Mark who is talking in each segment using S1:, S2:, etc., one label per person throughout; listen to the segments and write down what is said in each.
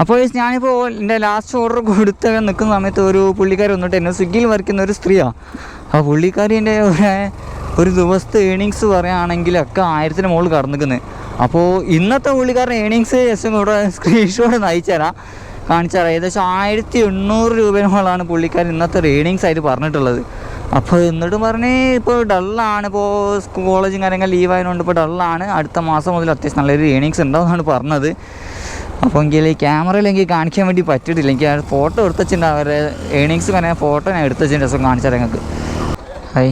S1: അപ്പോൾ ഞാനിപ്പോൾ എന്റെ ലാസ്റ്റ് ഓർഡർ കൊടുത്ത നിൽക്കുന്ന സമയത്ത് ഒരു പുള്ളിക്കാരി വന്നിട്ട് എന്നെ സ്വിഗ്ഗിയിൽ വർക്കുന്ന ഒരു സ്ത്രീയാണ് ആ പുള്ളിക്കാരിന്റെ ഒരു ദിവസത്തെ ഏണിങ്സ് പറയുകയാണെങ്കിലൊക്കെ ആയിരത്തിന് മുകളിൽ കടന്നിക്കുന്നത് അപ്പോൾ ഇന്നത്തെ പുള്ളിക്കാരൻ ഏണിങ്സ് ജസ്റ്റ് ഇവിടെ സ്ക്രീൻഷോട്ട് നയിച്ചു തരാം. കാണിച്ചു തരാം. ഏകദേശം ആയിരത്തി എണ്ണൂറ് രൂപയോളാണ് പുള്ളിക്കാരൻ ഇന്നത്തെ ഒരു ഏണിങ്സ് ആയിട്ട് പറഞ്ഞിട്ടുള്ളത്. അപ്പോൾ എന്നിട്ട് പറഞ്ഞ് ഇപ്പോൾ ഡള്ളാണ് ഇപ്പോൾ കോളേജും കാര്യങ്ങൾ ലീവ് ആയതുകൊണ്ട് ഇപ്പോൾ ഡള്ളാണ് അടുത്ത മാസം മുതൽ അത്യാവശ്യം നല്ലൊരു ഏണിങ്സ് ഉണ്ടാവുമെന്നാണ് പറഞ്ഞത്. അപ്പോൾ എങ്കിൽ ക്യാമറയിൽ എനിക്ക് കാണിക്കാൻ വേണ്ടി പറ്റിയിട്ടില്ല. എനിക്ക് ഫോട്ടോ എടുത്ത് അവരെ ഏണിങ്സ് പറയാൻ ഫോട്ടോ ഞാൻ എടുത്ത് രസം കാണിച്ചാൽ ഞങ്ങൾക്ക് നിങ്ങൾക്ക്. ഹൈ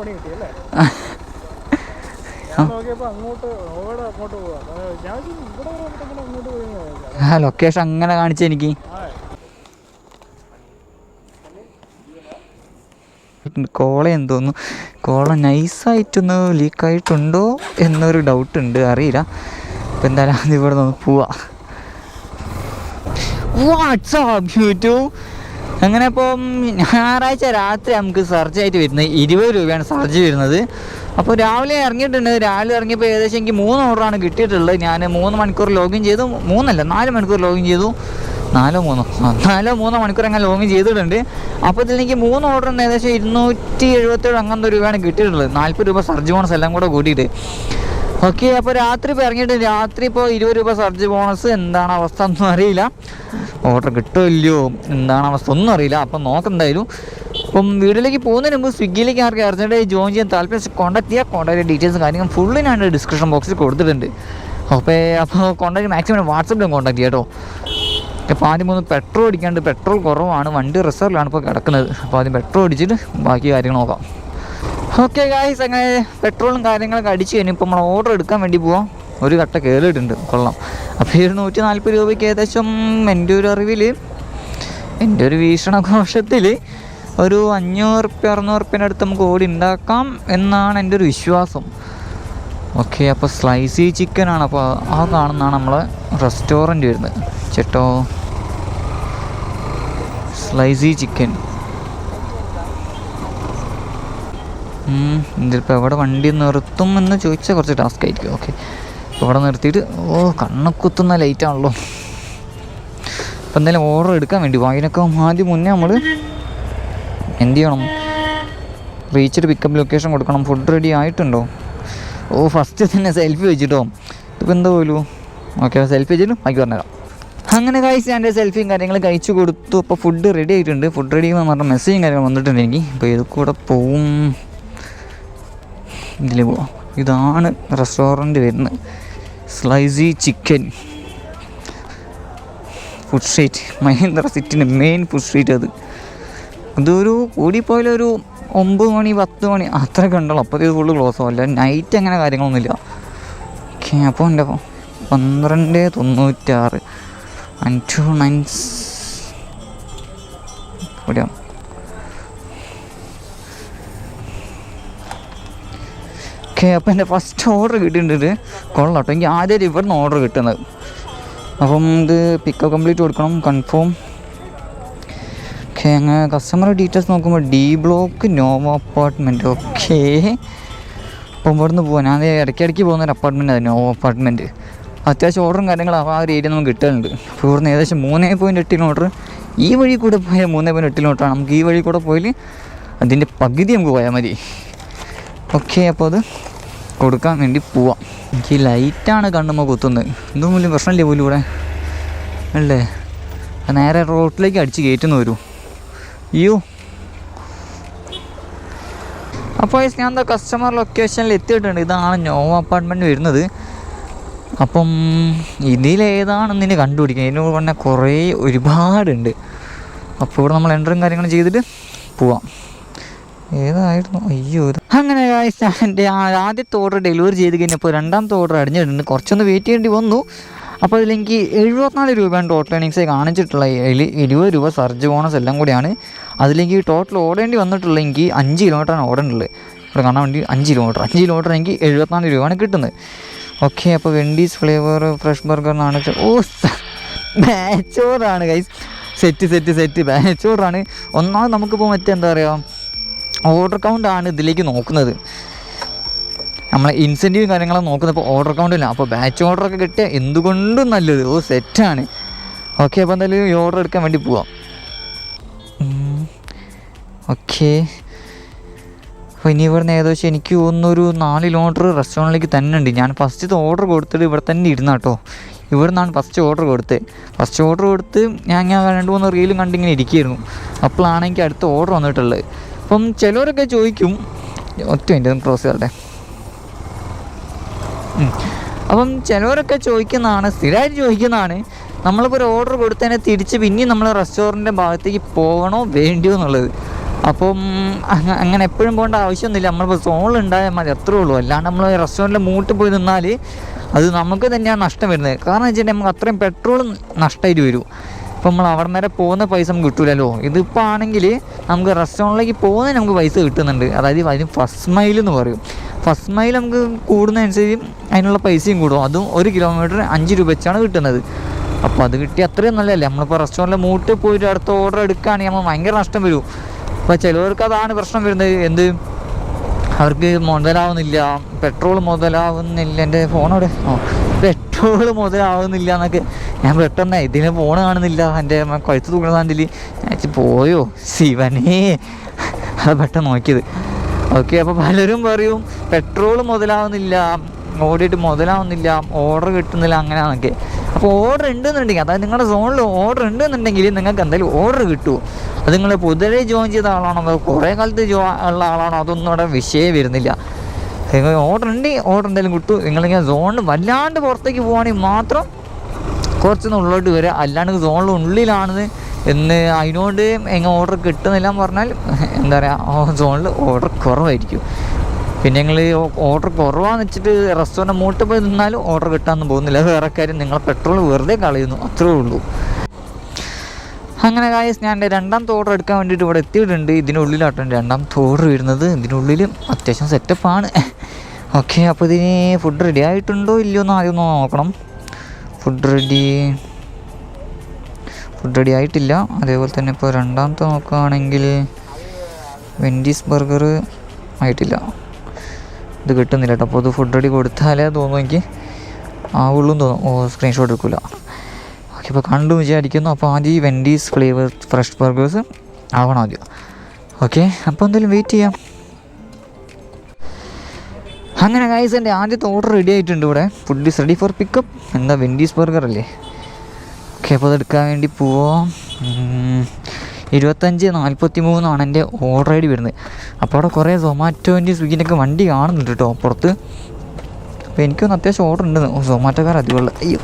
S2: പണി കിട്ടിയല്ലേ ഞാൻ അങ്ങോട്ട് അവിടെ അങ്ങോട്ട് പോവാ. ഞാൻ ഇവിടെ വരെ വന്നിട്ട് അങ്ങോട്ട് പോയി
S1: ആ ലൊക്കേഷൻ അങ്ങനെ കാണിച്ചു എനിക്ക്. കോള എന്തോന്നു? കോള നൈസായിട്ടൊന്ന് ലീക്കായിട്ടുണ്ടോ എന്നൊരു ഡൗട്ട് ഉണ്ട്. അറിയില്ല. അപ്പം എന്തായാലും അത് ഇവിടെ നിന്ന് പോവാ. വാട്സാപ്പ് യൂട്യൂബ് അങ്ങനെ ഇപ്പം ഞായറാഴ്ച രാത്രി നമുക്ക് സർജ് ആയിട്ട് വരുന്നത് ഇരുപത് രൂപയാണ് സർജ് വരുന്നത്. അപ്പോൾ രാവിലെ ഇറങ്ങിയിട്ടുണ്ട്. രാവിലെ ഇറങ്ങിയപ്പോൾ ഏകദേശം എനിക്ക് മൂന്ന് ഓർഡറാണ് കിട്ടിയിട്ടുള്ളത്. ഞാൻ മൂന്ന് മണിക്കൂർ ലോഗിൻ ചെയ്തു. മൂന്നല്ല നാല് മണിക്കൂർ ലോഗിൻ ചെയ്തു. നാലോ മൂന്നോ? നാലോ മൂന്നോ മണിക്കൂർ അങ്ങനെ ലോഗിൻ ചെയ്തിട്ടുണ്ട്. അപ്പോൾ ഇതിൽ എനിക്ക് മൂന്ന് ഓർഡർ ഏകദേശം ഇരുന്നൂറ്റി എഴുപത്തേഴ് അങ്ങനത്തെ രൂപയാണ് കിട്ടിയിട്ടുള്ളത്. നാൽപ്പത് രൂപ സർജ് ബോണസ് എല്ലാം കൂടെ കൂട്ടിയിട്ട്. ഓക്കെ അപ്പോൾ രാത്രി ഇപ്പോൾ ഇറങ്ങിയിട്ട് രാത്രി ഇപ്പോൾ ഇരുപത് രൂപ സർജ് ബോണസ് എന്താണ് അവസ്ഥ ഒന്നും അറിയില്ല. ഓർഡർ കിട്ടുമല്ലോ എന്താണ് അവസ്ഥ ഒന്നും അറിയില്ല. അപ്പം നോക്കെന്തായാലും അപ്പം വീട്ടിലേക്ക് പോകുന്നതിന് മുമ്പ് സ്വിഗ്ഗിയിലേക്ക് ആർക്കും അർജന്റായി ജോയിൻ ചെയ്യാൻ താല്പര്യം കോൺടാക്ട് ചെയ്യുക കോൺടാക്ട് ഡീറ്റെയിൽസ് കാര്യങ്ങൾ ഫുള്ള് ഞാൻ ഡിസ്ക്രിപ്ഷൻ ബോക്സിൽ കൊടുത്തിട്ടുണ്ട്. അപ്പോൾ അപ്പോൾ കോൺടാക്ട് മാക്സിമം വാട്സപ്പിലും കോൺടാക്ട് ചെയ്യാം കേട്ടോ. അപ്പോൾ ആദ്യം ഒന്ന് പെട്രോൾ അടിക്കാണ്ട് പെട്രോൾ കുറവാണ്. വണ്ടി റിസർവിലാണ് ഇപ്പോൾ കിടക്കുന്നത്. അപ്പോൾ ആദ്യം പെട്രോൾ അടിച്ചിട്ട് ബാക്കി കാര്യങ്ങൾ നോക്കാം. ഓക്കെ ഗായ്സ് അങ്ങനെ പെട്രോളും കാര്യങ്ങളൊക്കെ അടിച്ച് കഴിഞ്ഞു ഇപ്പോൾ നമ്മൾ ഓർഡർ എടുക്കാൻ വേണ്ടി പോവാം. ഒരു കട്ട കയറിയിട്ടുണ്ട് കൊള്ളാം. അപ്പോൾ ഈ ഒരു നൂറ്റി നാൽപ്പത് രൂപയ്ക്ക് ഏകദേശം എന്റെ ഒരു അറിവിൽ എന്റെ ഒരു വീക്ഷണകോശത്തിൽ ഒരു അഞ്ഞൂറ് റുപ്യ അറുന്നൂറ് റുപ്യന്റെ അടുത്ത് നമുക്ക് ഓടി ഉണ്ടാക്കാം എന്നാണ് എന്റെ ഒരു വിശ്വാസം. ഓക്കെ അപ്പോൾ സ്ലൈസി ചിക്കനാണ് അപ്പോൾ ആ കാണുന്നതാണ് നമ്മളെ റെസ്റ്റോറന്റ് വരുന്നത്. ചേട്ടോ. സ്ലൈസി ചിക്കൻ ഇതിപ്പോൾ എവിടെ വണ്ടി നിർത്തും എന്ന് ചോദിച്ചാൽ കുറച്ച് ടാസ്ക് ആയിരിക്കും. ഓക്കെ ഇവിടെ നിർത്തിയിട്ട്? ഓ കണ്ണക്കുത്തുന്ന ലൈറ്റാണല്ലോ അപ്പം എന്തായാലും ഓർഡർ എടുക്കാൻ വേണ്ടി വായനക്ക ആദ്യം മുന്നേ നമ്മൾ എന്ത് ചെയ്യണം? റീച്ചിട്ട് പിക്കപ്പ് ലൊക്കേഷൻ കൊടുക്കണം. ഫുഡ് റെഡി ആയിട്ടുണ്ടോ? ഓ ഫസ്റ്റ് തന്നെ സെൽഫി വെച്ചിട്ടോ. ഇതിപ്പോൾ എന്താ പോലു? ഓക്കെ സെൽഫി വെച്ചിട്ട് ബാക്കി പറഞ്ഞുതരാം. അങ്ങനെ കഴിച്ച് എന്റെ സെൽഫിയും കാര്യങ്ങളും കഴിച്ചു കൊടുത്തു. അപ്പോൾ ഫുഡ് റെഡി ആയിട്ടുണ്ട്. ഫുഡ് റെഡി എന്ന് പറഞ്ഞ മെസ്സേജും കാര്യങ്ങളും വന്നിട്ടുണ്ട് എനിക്ക്. അപ്പോൾ ഇത് കൂടെ പോവും. ഇതിൽ പോവാം. ഇതാണ് റെസ്റ്റോറന്റ് വരുന്നത്. സ്ലൈസി ചിക്കൻ ഫുഡ് സ്ട്രീറ്റ് മഹേന്ദ്ര സിറ്റിന്റെ മെയിൻ ഫുഡ് സ്ട്രീറ്റ് അത്. ഇതൊരു കൂടിപ്പോയാലൊരു ഒമ്പത് മണി പത്ത് മണി അത്രയൊക്കെ ഉണ്ടല്ലോ. അപ്പോൾ ഇത് ഫുള്ള് ക്ലോസ് ആവില്ല നൈറ്റ് അങ്ങനെ കാര്യങ്ങളൊന്നുമില്ല ഓക്കെ അപ്പോൾ എന്റെ പന്ത്രണ്ട് തൊണ്ണൂറ്റാറ്. അഞ്ചു നയൻ എവിടെയാണ് ഓക്കെ അപ്പോൾ എന്റെ ഫസ്റ്റ് ഓർഡർ കിട്ടിയിട്ടുണ്ട് കൊള്ളാം എനിക്ക് ആദ്യമായിട്ട് ഇവിടുന്ന് ഓർഡർ കിട്ടുന്നത്. അപ്പം ഇത് പിക്കപ്പ് കംപ്ലീറ്റ് കൊടുക്കണം കൺഫേം ഓക്കെ അങ്ങനെ കസ്റ്റമർ ഡീറ്റെയിൽസ് നോക്കുമ്പോൾ D block Nova apartment okay. അപ്പം ഇവിടുന്ന് പോകാൻ ഞാൻ ഇടയ്ക്കിടയ്ക്ക് പോകുന്ന ഒരു അപ്പാർട്ട്മെന്റ് അത് നോവ അപ്പാർട്ട്മെന്റ് അത്യാവശ്യം ഓർഡറും കാര്യങ്ങളും ആ ഒരു ഏരിയ നമുക്ക് കിട്ടുന്നുണ്ട് അപ്പോൾ ഇവിടുന്ന് ഏകദേശം മൂന്നേ പോയിന്റ് എട്ടിന് ഓർഡർ ഈ വഴി കൂടെ പോയാൽ മൂന്നേ പോയിന്റ് എട്ട് കിലോമീറ്ററാണ് നമുക്ക് ഈ വഴി കൂടെ പോയാൽ അതിന്റെ പകുതി നമുക്ക് പോയാൽ മതി. ഓക്കെ അപ്പോൾ അത് കൊടുക്കാൻ വേണ്ടി പോവാം. എനിക്ക് ലൈറ്റാണ് കണ്ണുമ്മ കുത്തുന്നത്. എന്തും വലിയ പ്രശ്നമില്ലേ പോലും ഇവിടെ? അല്ലേ? നേരെ റോട്ടിലേക്ക് അടിച്ച് കയറ്റുന്നു വരൂ. അയ്യോ. അപ്പോൾ ഞാൻ എന്താ കസ്റ്റമർ ലൊക്കേഷനിൽ എത്തിയിട്ടുണ്ട്. ഇതാണ് നോവ അപ്പാർട്ട്മെന്റ് വരുന്നത്. അപ്പം ഇതിലേതാണെന്ന് ഇനി കണ്ടുപിടിക്കുക ഇതിന് പറഞ്ഞാൽ കുറേ ഒരുപാടുണ്ട്. അപ്പോൾ ഇവിടെ നമ്മൾ എൻട്രും കാര്യങ്ങളും ചെയ്തിട്ട് പോവാം. ഏതായിരുന്നു? അയ്യോ അങ്ങനെ ഞാൻ എന്റെ ആദ്യത്തെ ഓർഡർ ഡെലിവറി ചെയ്ത് കഴിഞ്ഞപ്പോൾ രണ്ടാമത്തെ ഓർഡർ അടിഞ്ഞിട്ടുണ്ട്. കുറച്ചൊന്ന് വെയിറ്റ് ചെയ്യേണ്ടി വന്നു. അപ്പോൾ അതിലെനിക്ക് എഴുപത്തിനാല് രൂപയാണ് ടോട്ടൽ ഏണിങ്സ് കാണിച്ചിട്ടുള്ള അതിൽ ഇരുപത് രൂപ സർജ് ബോണസ് എല്ലാം കൂടിയാണ്. അതിലെനിക്ക് ടോട്ടൽ ഓടേണ്ടി വന്നിട്ടുള്ള എനിക്ക് അഞ്ച് കിലോമീറ്ററാണ് ഓടേണ്ടത് ഇവിടെ കാണാൻ വേണ്ടി അഞ്ച് കിലോമീറ്റർ അഞ്ച് കിലോമീറ്റർ എനിക്ക് എഴുപത്തിനാല് രൂപയാണ് കിട്ടുന്നത്. ഓക്കെ അപ്പോൾ വെണ്ടീസ് ഫ്ലേവർ ഫ്രഷ് ബർഗർ എന്നാണ് ഓ ബാച്ചോറാണ് ഗൈസ് സെറ്റ് സെറ്റ് സെറ്റ് ബാച്ചോറാണ് ഒന്നാമത് നമുക്കിപ്പോൾ മറ്റേ എന്താ പറയുക ഓർഡർ കൗണ്ട് ആണ് ഇതിലേക്ക് നോക്കുന്നത്. നമ്മൾ ഇൻസെന്റീവും കാര്യങ്ങളും നോക്കുന്നപ്പോൾ ഓർഡർ കൗണ്ട് ഇല്ല. അപ്പോൾ ബാച്ച് ഓർഡറൊക്കെ കിട്ടിയ എന്തുകൊണ്ടും നല്ലത്. ഓ സെറ്റാണ് ഓക്കെ അപ്പോൾ എന്തായാലും ഈ ഓർഡർ എടുക്കാൻ വേണ്ടി പോവാം. ഓക്കെ അപ്പോൾ ഇനി ഇവിടുന്ന് ഏകദേശം എനിക്ക് തോന്നുന്നൊരു നാല് കിലോമീറ്റർ റെസ്റ്റോറന്റിലേക്ക് തന്നെ ഉണ്ട്. ഞാൻ ഫസ്റ്റത്തെ ഓർഡർ കൊടുത്തിട്ട് ഇവിടെ തന്നെ ഇരുന്ന കേട്ടോ ഇവിടെ നിന്നാണ് ഫസ്റ്റ് ഓർഡർ കൊടുത്തത് ഫസ്റ്റ് ഓർഡർ കൊടുത്ത് ഞാൻ ഞാൻ രണ്ട് മൂന്ന് റീലും കണ്ടിങ്ങനെ ഇരിക്കുകയായിരുന്നു അപ്പോഴാണ് എനിക്ക് അടുത്ത ഓർഡർ വന്നിട്ടുള്ളത്. അപ്പം ചിലവരൊക്കെ ചോദിക്കും ഒറ്റ മിനിറ്റ് ക്രോസ് ഉം. അപ്പം ചിലവരൊക്കെ ചോദിക്കുന്നതാണ് സ്ഥിരമായിട്ട് ചോദിക്കുന്നതാണ് നമ്മളിപ്പോൾ ഒരു ഓർഡർ കൊടുത്തതിനെ തിരിച്ച് പിന്നെയും നമ്മൾ റെസ്റ്റോറന്റിന്റെ ഭാഗത്തേക്ക് പോകണോ വേണ്ടിയോ എന്നുള്ളത്. അപ്പം അങ്ങ- അങ്ങനെ എപ്പോഴും പോകേണ്ട ആവശ്യമൊന്നുമില്ല. നമ്മളിപ്പോൾ സോണിൽ ഉണ്ടായാൽ മതി അത്രേ ഉള്ളൂ. അല്ലാണ്ട് നമ്മൾ റെസ്റ്റോറന്റിൽ മൂട്ട് പോയി നിന്നാൽ അത് നമുക്ക് തന്നെയാണ് നഷ്ടം വരുന്നത്. കാരണം വെച്ചിട്ടുണ്ടെങ്കിൽ നമുക്ക് അത്രയും പെട്രോൾ നഷ്ടമായിട്ട് വരും. ഇപ്പം നമ്മൾ അവിടെ വരെ പോകുന്ന പൈസ നമുക്ക് കിട്ടൂലല്ലോ. ഇതിപ്പോൾ ആണെങ്കിൽ നമുക്ക് റെസ്റ്റോറന്റിലേക്ക് പോകുന്നതിന് നമുക്ക് പൈസ കിട്ടുന്നുണ്ട്. അതായത് അതിന് ഫസ്റ്റ് മൈൽ എന്ന് പറയും. ഫസ്റ്റ് മൈൽ നമുക്ക് കൂടുന്നതനുസരിച്ച് അതിനുള്ള പൈസയും കൂടും. അതും ഒരു കിലോമീറ്റർ അഞ്ച് രൂപ വെച്ചാണ് കിട്ടുന്നത്. അപ്പോൾ അത് കിട്ടി അത്രയും നല്ലതല്ലേ? നമ്മളിപ്പോൾ റെസ്റ്റോറന്റിൽ മൂട്ടിൽ പോയിട്ട് അടുത്ത ഓർഡർ എടുക്കുകയാണെങ്കിൽ നമ്മൾ ഭയങ്കര നഷ്ടം വരും. അപ്പോൾ ചിലവർക്ക് അതാണ് പ്രശ്നം വരുന്നത്. എന്ത്? അവർക്ക് മുതലാവുന്നില്ല. പെട്രോൾ മുതലാവുന്നില്ല. എന്റെ ഓ പെട്രോൾ മുതലാവുന്നില്ല എന്നൊക്കെ ഞാൻ പെട്ടെന്ന് ഇതിന് ഫോൺ കാണുന്നില്ല. എന്റെ കഴുത്ത് തൂക്കണതാണ്ടിൽ ഞാൻ പോയോ? ശിവനേ. അത് പെട്ടെന്ന് നോക്കിയത്. ഓക്കെ അപ്പോൾ പലരും പറയും പെട്രോൾ മുതലാവുന്നില്ല. ഓടിയിട്ട് മുതലാവുന്നില്ല. ഓർഡർ കിട്ടുന്നില്ല. അങ്ങനെയാണെന്നൊക്കെ അപ്പോൾ ഓർഡർ ഉണ്ടെന്നുണ്ടെങ്കിൽ അതായത് നിങ്ങളുടെ സോണിൽ ഓർഡർ ഉണ്ടെന്നുണ്ടെങ്കിൽ നിങ്ങൾക്ക് എന്തായാലും ഓർഡർ കിട്ടുമോ അത് നിങ്ങൾ പുതിയ ജോയിൻ ചെയ്ത ആളാണോ? അതോ കുറേ കാലത്ത് ജോ ഉള്ള ആളാണോ? അതൊന്നും അവിടെ വിഷയം വരുന്നില്ല. നിങ്ങൾ ഓർഡർ ഉണ്ടെങ്കിൽ ഓർഡർ എന്തായാലും കിട്ടും. നിങ്ങളിങ്ങനെ സോണിൽ വല്ലാണ്ട് പുറത്തേക്ക് പോവുകയാണെങ്കിൽ മാത്രം കുറച്ചൊന്ന് ഉള്ളോട്ട് വരിക അല്ലാണ്ട് സോണിന്റെ ഉള്ളിലാണെന്ന് എന്ന് അതിനോട് എങ്ങനെ ഓർഡർ കിട്ടുന്നില്ല എന്ന് പറഞ്ഞാൽ എന്താ പറയുക സോണിൽ ഓർഡർ കുറവായിരിക്കും. പിന്നെ നിങ്ങൾ ഓർഡർ കുറവാന്ന് വെച്ചിട്ട് റെസ്റ്റോറന്റ് മൂട്ട് പോയി നിന്നാലും ഓർഡർ കിട്ടാമെന്ന് പോകുന്നില്ല. വേറെ കാര്യം. നിങ്ങൾ പെട്രോൾ വെറുതെ കളയുന്നു. അത്രേ ഉള്ളൂ. അങ്ങനെ കായസ് ഞാൻ എന്റെ രണ്ടാമത്തെ ഓർഡർ എടുക്കാൻ വേണ്ടിയിട്ട് ഇവിടെ എത്തിയിട്ടുണ്ട്. ഇതിനുള്ളിലാട്ടാണ് രണ്ടാമത്തെ ഓർഡർ വരുന്നത്. ഇതിനുള്ളിൽ അത്യാവശ്യം സെറ്റപ്പാണ് ഓക്കെ അപ്പോൾ ഇതിന് ഫുഡ് റെഡി ആയിട്ടുണ്ടോ ഇല്ലയോ എന്ന് ആദ്യം നോക്കണം. ഫുഡ് റെഡി ഫുഡ് റെഡി ആയിട്ടില്ല. അതേപോലെ തന്നെ ഇപ്പോൾ രണ്ടാമത്തെ നോക്കുകയാണെങ്കിൽ വെൻഡീസ് ബർഗർ ആയിട്ടില്ല. ഇത് കിട്ടുന്നില്ല കേട്ടോ. അപ്പോൾ ഇത് ഫുഡ് റെഡി കൊടുത്താലേ തോന്നും എനിക്ക്. ആവുള്ളൂ തോന്നും ഓ സ്ക്രീൻഷോട്ട് എടുക്കില്ല ഓക്കെ ഇപ്പോൾ കണ്ടു വിചാരിക്കുന്നു. അപ്പോൾ ആദ്യം ഈ വെൻഡീസ് ഫ്ലേവർ ഫ്രഷ് ബർഗേഴ്സ് ആവണം ആദ്യം. ഓക്കെ അപ്പോൾ എന്തായാലും വെയിറ്റ് ചെയ്യാം. അങ്ങനെ ഗൈസ് എന്റെ ആദ്യത്തെ ഓർഡർ റെഡി ആയിട്ടുണ്ട് ഇവിടെ. Food is ready for pickup എന്താ വെൻഡീസ് ബർഗർ അല്ലേ? ഓക്കെ അപ്പോൾ അതെടുക്കാൻ വേണ്ടി പോവാം. ഇരുപത്തഞ്ച് നാൽപ്പത്തി മൂന്നാണ് എന്റെ ഓർഡർ ഐ ഡി വരുന്നത്. അപ്പോൾ അവിടെ കുറേ സൊമാറ്റോന്റെ സ്വിഗ്ഗിന്റെയൊക്കെ വണ്ടി കാണുന്നുണ്ട് കേട്ടോ പുറത്ത് അപ്പോൾ എനിക്കൊന്ന് അത്യാവശ്യം ഓർഡർ ഉണ്ട് സൊമാറ്റോക്കാർ അധികമുള്ള അയ്യോ.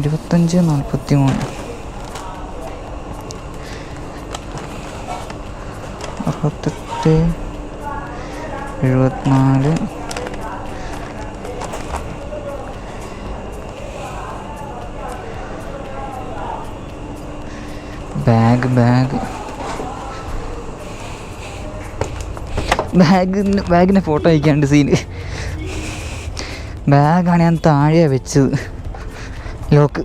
S1: ഇരുപത്തഞ്ച് നാൽപ്പത്തി മൂന്ന് അറുപത്തെട്ട് എഴുപത്തിനാല്. Bag bag. ബാഗിന് ബാഗിന്റെ ഫോട്ടോ അയക്കാണ്ട് സീന്. ബാഗാണ് ഞാൻ താഴെ വെച്ചത്. ലോക്ക്.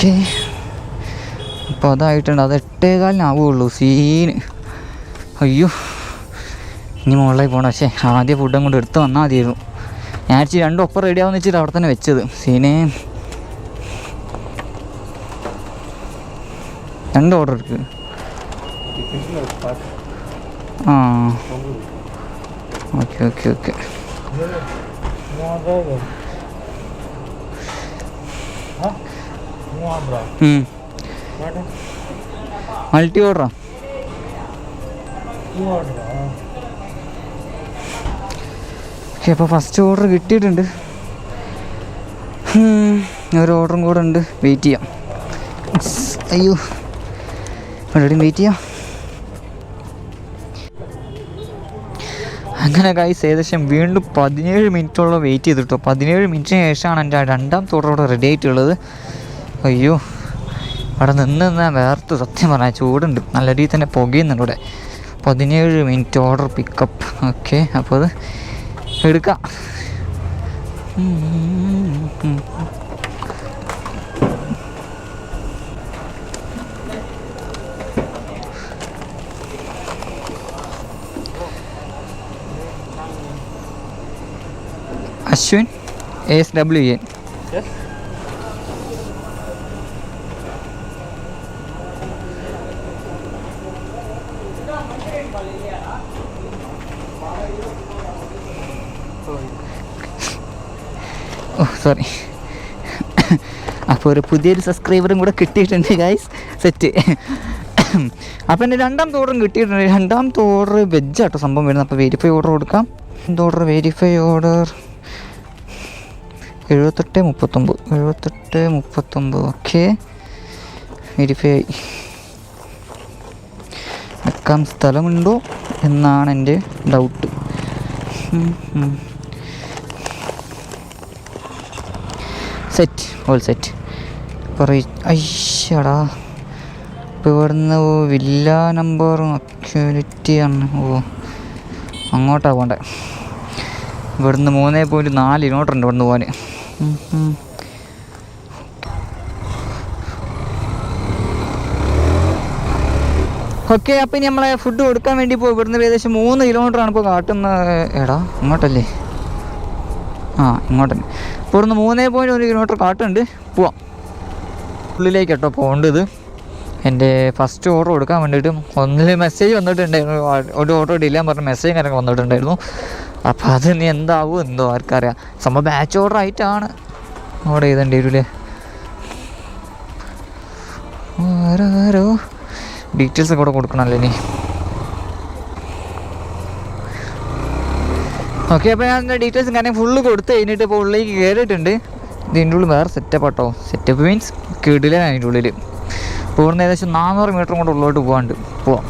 S1: ഓക്കെ. അപ്പോൾ അതായിട്ടുണ്ട്. അത് എട്ടേകാലിനാവുള്ളൂ. സീന്. അയ്യോ. ഇനി മുകളിലേക്ക് പോകണം പക്ഷേ ആദ്യം ഫുഡും കൊണ്ട് എടുത്ത് വന്നാൽ മതിയായിരുന്നു. ഞാൻ വിചാരിച്ചു രണ്ടും ഒപ്പം റെഡി ആവുന്ന വെച്ചിട്ട് അവിടെ തന്നെ വെച്ചത്. സീനെ. രണ്ട് ഓർഡർ എടുക്ക്. ആ. Okay okay okay. മൾട്ടി ഓർഡറാ? ഓക്കെ അപ്പോൾ ഫസ്റ്റ് ഓർഡർ കിട്ടിയിട്ടുണ്ട്. ഒരു ഓർഡറും കൂടെ ഉണ്ട്. വെയിറ്റ് ചെയ്യാം. അയ്യോ. എവിടെയും വെയിറ്റ് ചെയ്യാം. അങ്ങനെ ഗൈസ് ഏകദേശം വീണ്ടും പതിനേഴ് മിനിറ്റോളം വെയിറ്റ് ചെയ്തിട്ടോ പതിനേഴ് മിനിറ്റിന് ശേഷമാണ് എന്റെ രണ്ടാം രണ്ടാമത്തെ ഓർഡർ റെഡി ആയിട്ടുള്ളത്. അയ്യോ അവിടെ നിന്ന് നിന്നാൽ വേർത്ത് സത്യം പറഞ്ഞാൽ ചൂടുണ്ട്. നല്ല രീതിയിൽ തന്നെ പുകയുന്നുണ്ട് ഇവിടെ. പതിനേഴ് മിനിറ്റ് ഓർഡർ പിക്കപ്പ് ഓക്കെ അപ്പോൾ അത് എടുക്കാം. Ashwin S W N sorry അപ്പോൾ ഒരു പുതിയൊരു സബ്സ്ക്രൈബറും കൂടെ കിട്ടിയിട്ടുണ്ട് ഗൈസ് സെറ്റ് അപ്പോൾ എന്റെ രണ്ടാമത്തെ ഓർഡറും കിട്ടിയിട്ടുണ്ട്. രണ്ടാമത്തെ ഓർഡർ വെജ് ആട്ടോ സംഭവം വരുന്നത്. അപ്പോൾ വെരിഫൈ ഓർഡർ കൊടുക്കാം. എന്ത് ഓർഡർ വെരിഫൈ ഓർഡർ എഴുപത്തെട്ട് മുപ്പത്തൊമ്പത്. എഴുപത്തെട്ട് മുപ്പത്തൊമ്പത്. ഓക്കെ വെരിഫൈ ആയി. വെക്കാൻ സ്ഥലമുണ്ടോ എന്നാണ് എന്റെ ഡൗട്ട് സെറ്റ് ഓൾ സെറ്റ് കുറേ അയ്യടാ. ഇപ്പോൾ ഇവിടുന്ന് വില്ല നമ്പറും അക്യൂരിറ്റിയാണ് ഓ അങ്ങോട്ടാണ് പോകണ്ടേ ഇവിടുന്ന് മൂന്നേ പോയിന്റ് നാല് ഉണ്ട് ഇവിടുന്ന് പോകാൻ ഓക്കെ അപ്പം ഇനി നമ്മളെ ഫുഡ് കൊടുക്കാൻ വേണ്ടി പോകും ഇവിടുന്ന് ഏകദേശം മൂന്ന് കിലോമീറ്റർ ആണ് ഇപ്പോൾ കാട്ടുന്നത് എടാ ഇങ്ങോട്ടല്ലേ? ആ ഇപ്പോൾ ഇവിടുന്ന് മൂന്നേ പോയിന്റ് ഒരു കിലോമീറ്റർ കാട്ടുണ്ട്. പോവാം. ഉള്ളിലേക്ക് കേട്ടോ പോകേണ്ടത്. എന്റെ ഫസ്റ്റ് ഓർഡർ കൊടുക്കാൻ വേണ്ടിയിട്ട് ഒന്നിൽ മെസ്സേജ് വന്നിട്ടുണ്ടായിരുന്നു. ഒരു ഓർഡർ ഇടില്ല പറഞ്ഞ മെസ്സേജ് കാര്യങ്ങൾ വന്നിട്ടുണ്ടായിരുന്നു. അപ്പോൾ അത് ഇനി എന്താവും എന്തോ ആർക്കറിയാം. സംഭവം ബാച്ച് ഓർഡർ ആയിട്ടാണ് ഓർഡർ ചെയ്തേണ്ടി വരില്ലേ ഓരോരോ ഡീറ്റെയിൽസ് കൂടെ കൊടുക്കണമല്ലോ ഇനി. ഓക്കെ അപ്പോൾ ഞാൻ ഡീറ്റെയിൽസും കാര്യം ഫുള്ള് കൊടുത്ത് കഴിഞ്ഞിട്ട് ഇപ്പോൾ ഉള്ളിലേക്ക് കയറിയിട്ടുണ്ട് ഇതിന്റെ ഉള്ളിൽ വേറെ സെറ്റപ്പ് ആട്ടോ. സെറ്റപ്പ് മീൻസ് കിടിലാണ് അതിന്റെ ഉള്ളിൽ. പോകുന്ന ഏകദേശം നാനൂറ് മീറ്റർ കൊണ്ട് ഉള്ളോട്ട് പോകാണ്ട് പോവാം.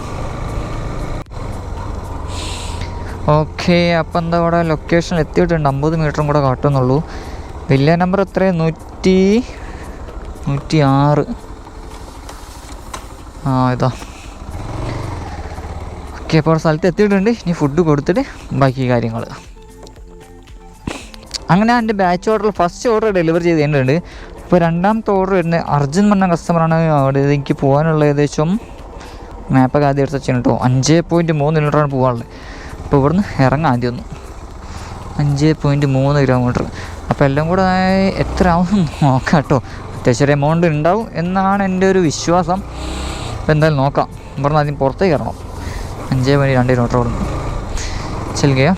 S1: ഓക്കെ അപ്പം എന്താ ഇവിടെ ലൊക്കേഷനിൽ എത്തിയിട്ടുണ്ട്. അമ്പത് മീറ്ററും കൂടെ കാട്ടുന്നുള്ളൂ. വലിയ നമ്പർ എത്രയാണ് നൂറ്റി നൂറ്റി ആറ് ആ ഇതാ. ഓക്കെ അപ്പോൾ സ്ഥലത്ത് എത്തിയിട്ടുണ്ട്. ഇനി ഫുഡ് കൊടുത്തിട്ട് ബാക്കി കാര്യങ്ങൾ അങ്ങനെ എന്റെ batch order first order deliver ചെയ്ത് കഴിഞ്ഞിട്ടുണ്ട് ഇപ്പോൾ രണ്ടാമത്തെ ഓർഡർ വരുന്നത് അർജുൻ പറഞ്ഞ കസ്റ്റമറാണ് അവിടെ എനിക്ക് പോകാനുള്ള ഏകദേശം മാപ്പൊക്കെ ആദ്യം എടുത്ത് വെച്ചാൽ കേട്ടോ അഞ്ച് പോയിന്റ് മൂന്ന് കിലോമീറ്ററാണ് പോകാനുള്ളത്. അപ്പോൾ ഇവിടുന്ന് ഇറങ്ങാം ആദ്യം ഒന്ന്. അഞ്ച് പോയിന്റ് മൂന്ന് കിലോമീറ്റർ അപ്പോൾ എല്ലാം കൂടെ എത്ര ആവും നോക്കാം കേട്ടോ അത്യാവശ്യം ഒരു എമൗണ്ട് ഉണ്ടാവും എന്നാണ് എന്റെ ഒരു വിശ്വാസം. അപ്പോൾ എന്തായാലും നോക്കാം. ഇവിടുന്ന് ആദ്യം പുറത്തേക്ക് ഇറങ്ങണം. അഞ്ച് പോയിന്റ് രണ്ട് കിലോമീറ്റർ ഇവിടുന്ന്. ചെല്ലുകയോ.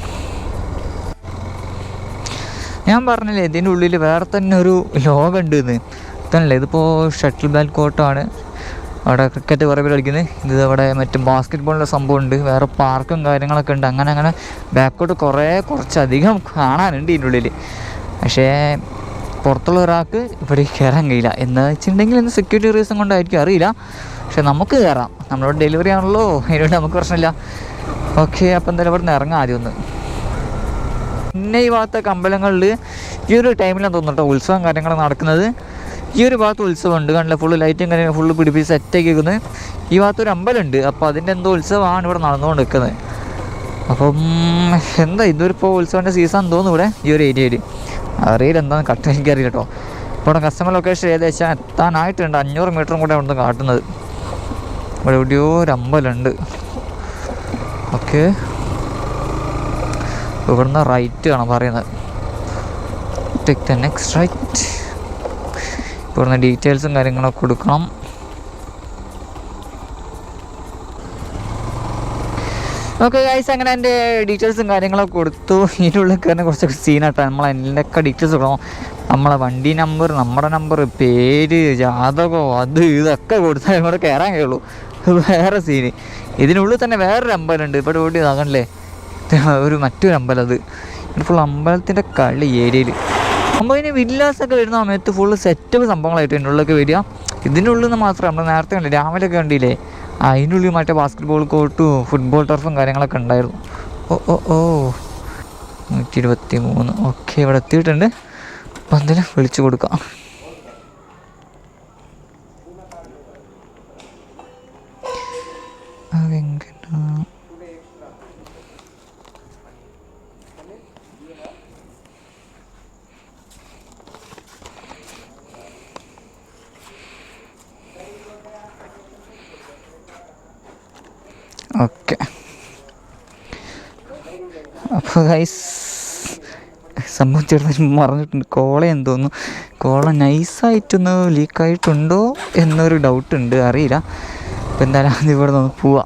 S1: ഞാൻ പറഞ്ഞില്ലേ ഇതിന്റെ ഉള്ളിൽ വേറെ തന്നെ ഒരു ലോകം ഉണ്ട് എന്ന് ഇതല്ലേ ഇതിപ്പോൾ ഷട്ടിൽ ബാൽ കോർട്ടാണ് അവിടെ ക്രിക്കറ്റ് കുറേ പേര് കളിക്കുന്നത് ഇത് അവിടെ മറ്റേ ബാസ്കറ്റ് ബോളിന്റെ സംഭവം ഉണ്ട് വേറെ പാർക്കും കാര്യങ്ങളൊക്കെ ഉണ്ട്. അങ്ങനെ അങ്ങനെ ബാക്കോട്ട് കുറേ കുറച്ചധികം കാണാനുണ്ട് ഇതിന്റെ ഉള്ളിൽ പക്ഷേ പുറത്തുള്ള ഒരാൾക്ക് ഇവിടെ കയറാൻ കഴിയില്ല. എന്ന് വെച്ചിട്ടുണ്ടെങ്കിൽ ഇന്ന് സെക്യൂരിറ്റി റീസൺ കൊണ്ടായിരിക്കും. അറിയില്ല. പക്ഷെ നമുക്ക് കയറാം നമ്മളോട് ഡെലിവറി ആണല്ലോ. അതിനോട് നമുക്ക് പ്രശ്നമില്ല. ഓക്കെ അപ്പോൾ എന്തായാലും ഇവിടെ നിന്ന് ഇറങ്ങാം ആദ്യം ഒന്ന്. പിന്നെ ഈ അമ്പലങ്ങളിൽ ഈ ഒരു ടൈമിലാണ് തോന്നുന്നു ഉത്സവം കാര്യങ്ങൾ നടക്കുന്നത്. ഈ ഒരു ഭാഗത്ത് ഉത്സവം ഉണ്ട് കണ്ടില്ല ഫുള്ള് ലൈറ്റും കാര്യങ്ങളും ഫുള്ള് പിടിപ്പിച്ച് സെറ്റാക്കി വെക്കുന്നത്. ഈ ഭാഗത്ത് ഒരു അമ്പലമുണ്ട്. അപ്പോൾ അതിന്റെ എന്തോ ഉത്സവമാണ് ഇവിടെ നടന്നുകൊണ്ട് നിൽക്കുന്നത്. അപ്പം എന്താ ഇതൊരിപ്പോൾ ഉത്സവത്തിന്റെ സീസൺ തോന്നുന്നു ഇവിടെ ഈ ഒരു ഏരിയയിൽ അറിയില്ല എന്താണെന്ന് കറക്റ്റ് എനിക്കറിയില്ല കേട്ടോ ഇപ്പോൾ കസ്റ്റമർ ലൊക്കേഷൻ ഏകദേശം എത്താനായിട്ടുണ്ട്. അഞ്ഞൂറ് മീറ്ററും കൂടെ ഇവിടുന്ന് കാട്ടുന്നത്. ഇവിടെ എവിടെയോ ഒരു അമ്പലമുണ്ട്. ഓക്കെ ഇവിടുന്ന് റൈറ്റ് ആണ് പറയുന്നത്. ടേക്ക് ദ നെക്സ്റ്റ് റൈറ്റ് ഇവിടുന്ന് ഡീറ്റെയിൽസും കാര്യങ്ങളൊക്കെ കൊടുക്കണം. ഓക്കെ ഗൈസ് അങ്ങനെ എന്റെ ഡീറ്റെയിൽസും കാര്യങ്ങളൊക്കെ കൊടുത്തു. ഇതിനുള്ളിൽ കയറുന്ന കുറച്ചൊക്കെ സീനായിട്ടാണ് നമ്മൾ അതിന്റെയൊക്കെ ഡീറ്റെയിൽസ് കൊടുക്കണം. നമ്മളെ വണ്ടി നമ്പർ നമ്മുടെ നമ്പർ പേര് ജാതകോ അത് ഇതൊക്കെ കൊടുത്താൽ ഇവിടെ കയറാൻ കഴിയുള്ളൂ. വേറെ സീന് ഇതിനുള്ളിൽ തന്നെ വേറൊരു അമ്പലമുണ്ട്. ഇവിടെ ഓടി ഇതാകണല്ലേ ഒരു മറ്റൊരു അമ്പലം അത്. ഇവിടെ ഫുൾ അമ്പലത്തിന്റെ കളി ഏരിയയിൽ. നമ്മൾ ഇനി വില്ലാസൊക്കെ വരുന്ന സമയത്ത് ഫുള്ള് സെറ്റപ്പ് സംഭവങ്ങളായിട്ട് ഇതിന്റെ ഉള്ളിലൊക്കെ വരിക. ഇതിന്റെ ഉള്ളിൽ നിന്ന് മാത്രം നമ്മൾ നേരത്തെ കണ്ടില്ല രാവിലെ ഒക്കെ കണ്ടില്ലേ? അതിന്റെ ഉള്ളിൽ മറ്റേ ബാസ്കറ്റ് ബോൾ കോർട്ടും ഫുട്ബോൾ ടർഫും കാര്യങ്ങളൊക്കെ ഉണ്ടായിരുന്നു. ഓ ഓ ഓ. നൂറ്റി ഇരുപത്തി മൂന്ന് ഓക്കെ ഇവിടെ എത്തിയിട്ടുണ്ട്. അപ്പം എന്തെങ്കിലും വിളിച്ചു കൊടുക്കാം. ഓക്കെ. അപ്പോൾ ഗൈസ് സംഭവം ചെറുതായി മറന്നിട്ടുണ്ട്. കോളയെന്ന് തോന്നുന്നു കോള നൈസായിട്ടൊന്ന് ലീക്കായിട്ടുണ്ടോ എന്നൊരു ഡൗട്ട് ഉണ്ട് അറിയില്ല. അപ്പോൾ എന്തായാലും ഇവിടെ നിന്ന് പോവാ.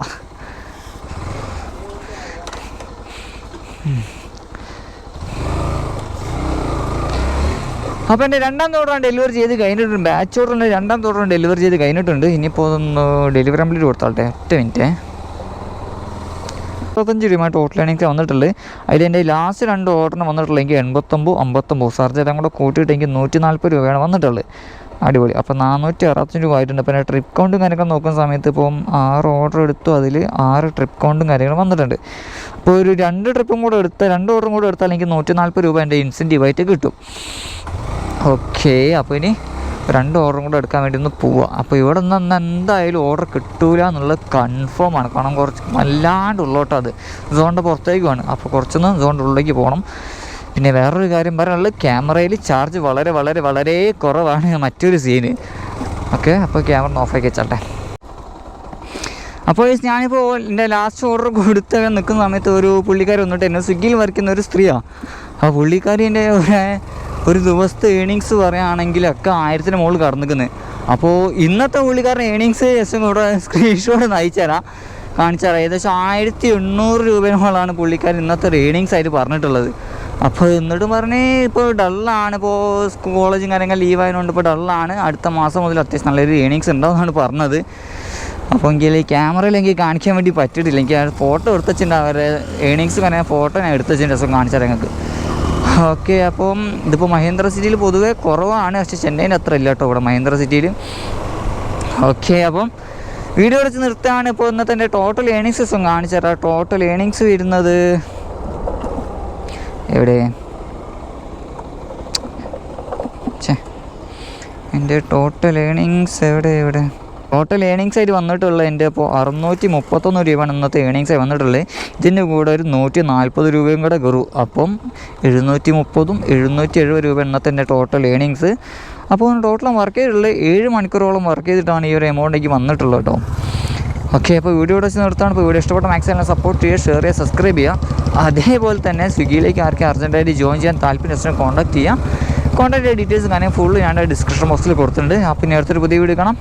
S1: അപ്പോൾ എന്റെ രണ്ടാം തോടാണ് ഡെലിവറി ചെയ്ത് കഴിഞ്ഞിട്ടുണ്ട്. ബാച്ച് ഓർഡറിന്റെ രണ്ടാം തോടാണ് ഡെലിവറി ചെയ്ത് കഴിഞ്ഞിട്ടുണ്ട്. ഇനിയിപ്പോൾ ഒന്ന് ഡെലിവറി കംപ്ലീറ്റ് കൊടുത്താളട്ടെ ഒറ്റ മിനിറ്റ് മുപ്പത്തഞ്ച് രൂപ ടോട്ടൽ എനിക്ക് വന്നിട്ടുള്ളത് അതിൽ എന്റെ ലാസ്റ്റ് രണ്ട് ഓർഡറിന് വന്നിട്ടുള്ളത് എനിക്ക് എൺപത്തൊമ്പത് അമ്പത്തൊമ്പത് സർജ് എല്ലാം കൂടെ കൂട്ടിയിട്ട് എനിക്ക് നൂറ്റി നാൽപ്പത് രൂപയാണ് വന്നിട്ടുള്ളത്. അടിപൊളി. അപ്പോൾ നാനൂറ്റി അറുപത്തഞ്ച് രൂപ ആയിട്ടുണ്ട്. പിന്നെ ട്രിപ്പ് കൗണ്ടും കാര്യങ്ങളൊക്കെ നോക്കുന്ന സമയത്ത് ഇപ്പം ആറ് ഓർഡർ എടുത്തു. അതിൽ ആറ് ട്രിപ്പ് കൗണ്ടും കാര്യങ്ങളും വന്നിട്ടുണ്ട്. അപ്പോൾ ഒരു രണ്ട് ട്രിപ്പും കൂടെ എടുത്താൽ രണ്ട് ഓർഡറും കൂടെ എടുത്താൽ എനിക്ക് നൂറ്റി നാൽപ്പത് രൂപ എന്റെ ഇൻസെന്റീവായിട്ട് കിട്ടും. ഓക്കെ അപ്പോൾ ഇനി രണ്ട് ഓർഡറും കൂടെ എടുക്കാൻ വേണ്ടി ഒന്ന് പോവാം. അപ്പോൾ ഇവിടെ നിന്ന് അന്ന് എന്തായാലും ഓർഡർ കിട്ടൂല എന്നുള്ളത് കൺഫേം ആണ്. കാരണം കുറച്ച് വല്ലാണ്ട് ഉള്ളോട്ടോ അത്. സോണിന്റെ പുറത്തേക്ക് വേണം അപ്പോൾ കുറച്ചൊന്ന് സോണിന്റെ ഉള്ളിലേക്ക് പോകണം പിന്നെ വേറൊരു കാര്യം പറയാനുള്ളത് ക്യാമറയിൽ ചാർജ് വളരെ വളരെ വളരെ കുറവാണ് മറ്റൊരു സീന് ഓക്കെ അപ്പോൾ ക്യാമറ ഓഫാക്കി വെച്ചാട്ടെ. അപ്പോൾ ഞാനിപ്പോൾ എന്റെ ലാസ്റ്റ് ഓർഡർ കൊടുത്ത് നിൽക്കുന്ന സമയത്ത് ഒരു പുള്ളിക്കാരി വന്നിട്ട് എന്നെ സ്വിഗ്ഗിയിൽ വരയ്ക്കുന്ന ഒരു സ്ത്രീയാണ് ആ പുള്ളിക്കാരിന്റെ ഒരു ഒരു ദിവസത്തെ ഏണിങ്സ് പറയുകയാണെങ്കിലൊക്കെ ആയിരത്തിന് മുകളിൽ കടന്നിക്കുന്നത് അപ്പോൾ ഇന്നത്തെ പുള്ളിക്കാരൻ ഏണിങ്സ് ജസ്റ്റ് കൂടെ സ്ക്രീൻഷോട്ട് നയിച്ചു തരാം കാണിച്ചു തരാം ഏകദേശം ആയിരത്തി എണ്ണൂറ് രൂപയോളമാണ് പുള്ളിക്കാരൻ ഇന്നത്തെ ഒരു ഏണിങ്സ് ആയിട്ട് പറഞ്ഞിട്ടുള്ളത്. അപ്പോൾ എന്നിട്ട് പറഞ്ഞ് ഇപ്പോൾ ഡള്ളാണ് ഇപ്പോൾ കോളേജും കാര്യങ്ങൾ ലീവ് ആയതുകൊണ്ട് ഇപ്പോൾ ഡള്ളാണ് അടുത്ത മാസം മുതൽ അത്യാവശ്യം നല്ലൊരു ഏണിങ്സ് ഉണ്ടാവുമെന്നാണ് പറഞ്ഞത്. അപ്പോൾ എങ്കിൽ ക്യാമറയിൽ എനിക്ക് കാണിക്കാൻ വേണ്ടി പറ്റിയിട്ടില്ല. എനിക്ക് ഫോട്ടോ എടുത്ത് വെച്ചിട്ടുണ്ട്. അവരെ ഏണിങ്സ് കാര്യം ഫോട്ടോ ഞാൻ എടുത്ത് വെച്ചിട്ടുണ്ട്. കാണിച്ചാൽ നിങ്ങൾക്ക് ഓക്കെ അപ്പം ഇതിപ്പോൾ മഹേന്ദ്ര സിറ്റിയിൽ പൊതുവേ കുറവാണ്. പക്ഷേ ചെന്നൈന്റെ അത്ര ഇല്ല കേട്ടോ ഇവിടെ മഹേന്ദ്ര സിറ്റിയിൽ. ഓക്കെ അപ്പം വീഡിയോ അടിച്ച് നിർത്തുകയാണ്. ഇപ്പോൾ ഇന്നത്തെ എന്റെ ടോട്ടൽ ഏണിങ്സ് ദിവസം കാണിച്ചു തരാം. ടോട്ടൽ ഏണിങ്സ് വരുന്നത് എവിടെ? എന്റെ ടോട്ടൽ ഏണിങ്സ് എവിടെ എവിടെ? ടോട്ടൽ ഏണിങ്സ് ആയിട്ട് വന്നിട്ടുള്ള എന്റെ ഇപ്പോൾ അറുന്നൂറ്റി മുപ്പത്തൊന്ന് രൂപയാണ് ഇന്നത്തെ ഏണിങ്സ് ആയി വന്നിട്ടുള്ളത്. ഇതിന്റെ കൂടെ ഒരു നൂറ്റി നാൽപ്പത് രൂപയും കൂടെ കയറും. അപ്പം എഴുന്നൂറ്റി മുപ്പതും എഴുന്നൂറ്റി എഴുപത് രൂപ ഇന്നത്തെ എന്റെ ടോട്ടൽ ഏണിങ്സ് അപ്പോൾ ടോട്ടൽ വർക്ക് ചെയ്തിട്ടുള്ളത് ഏഴ് മണിക്കൂറോളം വർക്ക് ചെയ്തിട്ടാണ് ഈ ഒരു എമൗണ്ട് എനിക്ക് വന്നിട്ടുള്ളത് കേട്ടോ. ഓക്കെ അപ്പോൾ വീഡിയോ വെച്ച് നിർത്താണ് ഇപ്പോൾ വീഡിയോ ഇഷ്ടപ്പെട്ട മാക്സിമം സപ്പോർട്ട് ചെയ്യുക ഷെയർ ചെയ്യുക സബ്സ്ക്രൈബ് ചെയ്യുക. അതേപോലെ തന്നെ സ്വിഗ്ഗിയിലേക്ക് ആർക്കും അർജന്റായിട്ട് ജോയിൻ ചെയ്യാൻ താല്പര്യം കോൺടാക്ട് ചെയ്യാം കോൺടാക്ട് ഡീറ്റെയിൽസ് കാര്യം ഫുള്ള് ഞാൻ ഡിസ്ക്രിപ്ഷൻ ബോക്സിൽ കൊടുത്തിട്ടുണ്ട്. അപ്പോൾ ഇനി അടുത്തൊരു പുതിയ വീഡിയോ കാണാം.